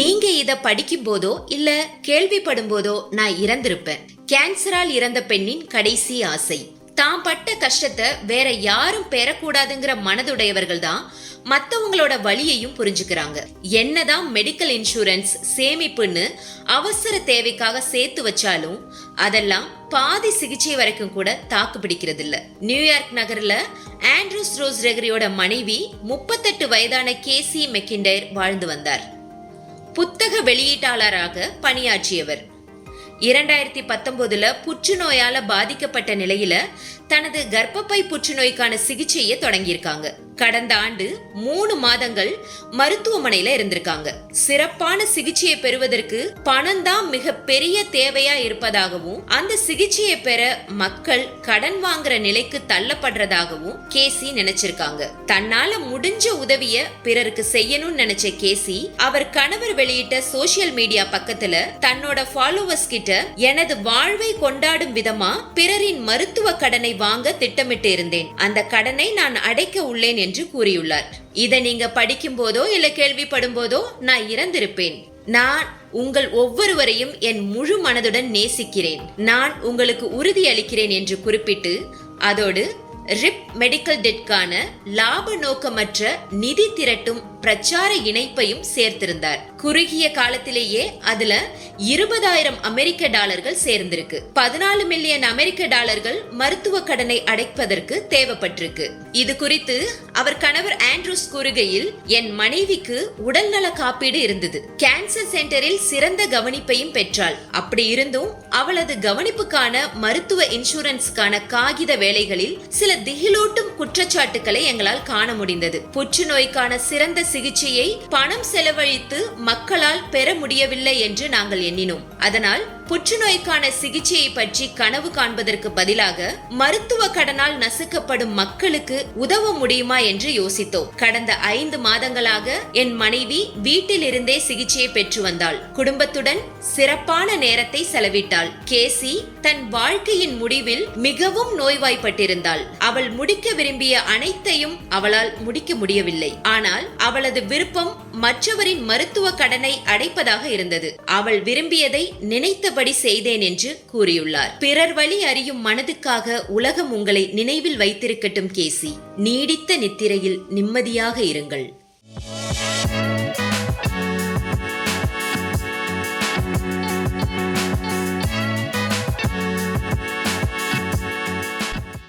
நீங்க இத படிக்கும் போதோ இல்ல கேள்விப்படும் போதோ நான் இறந்திருப்பேன். கேன்சரால் இறந்த பெண்ணின் கடைசி ஆசை. தான் பட்ட கஷ்டத்தை வேற யாரும் பெறக்கூடாதுங்கிற மனதுடையவர்கள் தான் மத்தவங்களோட வழியையும் புரிஞ்சுக்கிறாங்க. என்னதான் மெடிக்கல் இன்சூரன்ஸ் சேமிப்புன்னு அவசர தேவைக்காக சேர்த்து வச்சாலும் அதெல்லாம் பாதி சிகிச்சை வரைக்கும் கூட தாக்கு பிடிக்கிறது இல்ல நியூயார்க் நகர்ல ஆண்ட்ரூஸ் ரோஸ் ரெகரியோட மனைவி முப்பத்தெட்டு வயதான கேசி மெக்கிண்டர் வாழ்ந்து வந்தார். புத்தக வெளியீட்டாளராக பணியாற்றியவர். இரண்டாயிரத்தி பத்தொன்பதுல புற்றுநோயால பாதிக்கப்பட்ட நிலையில தனது கர்ப்பப்பை புற்றுநோய்க்கான சிகிச்சையை தொடங்கியிருக்காங்க. கடந்த ஆண்டு மூணு மாதங்கள் மருத்துவமனையில இருந்திருக்காங்க. சிறப்பான சிகிச்சையை பெறுவதற்கு பணம் தான் மிக பெரிய தேவையா இருப்பதாகவும் அந்த சிகிச்சையை பெற மக்கள் கடன் வாங்குற நிலைக்கு தள்ளப்படுறதாகவும் கேசி நினைச்சிருக்காங்க. தன்னால முடிஞ்ச உதவிய பிறருக்கு செய்யணும்னு நினைச்ச கேசி அவர் கணவர் வெளியிட்ட சோசியல் மீடியா பக்கத்துல தன்னோட ஃபாலோவர்ஸ் கிட்ட எனது வாழ்வை கொண்டாடும் விதமா பிறரின் மருத்துவ கடனை வாங்க திட்டமிட்டு இருந்தேன். அந்த கடனை நான் அடைக்க உள்ளேன் என்று கூறியுள்ளார். இதை நீங்க படிக்கும் போதோ இல்ல கேள்விப்படும் போதோ நான் இறந்திருப்பேன். நான் உங்கள் ஒவ்வொருவரையும் என் முழு மனதுடன் நேசிக்கிறேன். நான் உங்களுக்கு உறுதி அளிக்கிறேன் என்று குறிப்பிட்டு அதோடு ரிப் மெடிக்கல் டெட்கான லாப நோக்கமற்ற நிதி திரட்டும் பிரச்சார இணைப்பையும் சேர்த்திருந்தார். குறுகிய காலத்திலேயே அதுல இருபதாயிரம் அமெரிக்க டாலர்கள் சேர்ந்திருக்கு. பதினாலு மில்லியன் அமெரிக்க டாலர்கள் மருத்துவ கடனை அடைப்பதற்கு தேவைப்பட்டிருக்கு. இது குறித்து அவர் கணவர் ஆண்ட்ரூஸ் கூறுகையில் என் மனைவிக்கு உடல்நல காப்பீடு இருந்தது. கேன்சர் சென்டரில் சிறந்த கவனிப்பையும் பெற்றாள். அப்படி இருந்தும் அவளது கவனிப்புக்கான மருத்துவ இன்சூரன்ஸ்க்கான காகித வேலைகளில் சில திகிலூட்டும் குற்றச்சாட்டுகளை எங்களால் காண முடிந்தது. புற்றுநோய்க்கான சிறந்த சிகிச்சையை பணம் செலவழித்து மக்களால் பெற முடியவில்லை என்று நாங்கள் எண்ணினோம். அதனால் புற்றுநோய்க்கான சிகிச்சையை பற்றி கனவு காண்பதற்கு பதிலாக மருத்துவ கடனால் நசுக்கப்படும் மக்களுக்கு உதவ முடியுமா என்று யோசித்தோம். கடந்த ஐந்து மாதங்களாக என் மனைவி வீட்டில் இருந்தே சிகிச்சையை பெற்று வந்தாள். குடும்பத்துடன் சிறப்பான நேரத்தை செலவிட்டாள். கேசி தன் வாழ்க்கையின் முடிவில் மிகவும் நோய்வாய்ப்பட்டிருந்தாள். அவள் முடிக்க விரும்பிய அனைத்தையும் அவளால் முடிக்க முடியவில்லை. ஆனால் அவளது விருப்பம் மற்றவரின் மருத்துவ கடனை அடைப்பதாக இருந்தது. அவள் விரும்பியதை நினைத்தபடி சொன்னபடி செய்தேன் என்று கூறியுள்ளார். பிறர் வழி அறியும் மனதுக்காக உலகம் உங்களை நினைவில் வைத்திருக்கட்டும் கேசி. நீடித்த நித்திரையில் நிம்மதியாக இருங்கள்.